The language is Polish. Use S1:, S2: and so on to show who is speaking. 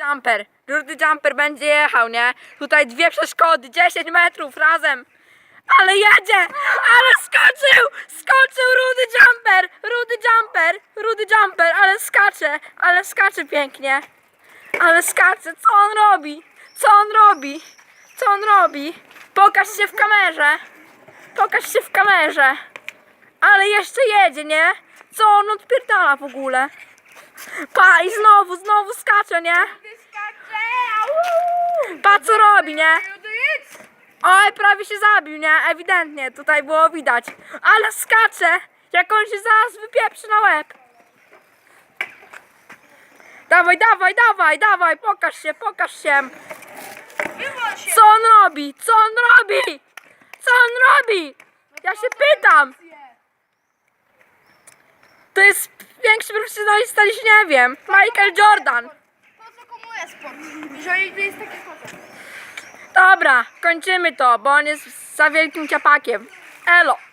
S1: Jumper. Rudy jumper będzie jechał, nie? Tutaj dwie przeszkody, 10 metrów razem. Ale jedzie! Ale skoczył! Skoczył Rudy jumper! Rudy jumper! Rudy jumper! Ale skacze! Ale skacze pięknie! Ale skacze! Co on robi? Co on robi? Co on robi? Pokaż się w kamerze! Pokaż się w kamerze! Ale jeszcze jedzie, nie? Co on odpierdala w ogóle? Pa i znowu, znowu skacze, nie? Pa co robi, nie? Oj, prawie się zabił, nie? Ewidentnie, tutaj było widać. Ale skacze! Jak on się zaraz wypieprzy na łeb. Dawaj, dawaj, dawaj, dawaj, pokaż się, pokaż się. Co on robi? Co on robi? Co on robi? Ja się pytam. To jest większy profesjonalista niż nie wiem. Michael Jordan.
S2: Po co komu jest sport? Jeżeli jest taki sport.
S1: Dobra, kończymy to, bo on jest za wielkim ciapakiem. Elo.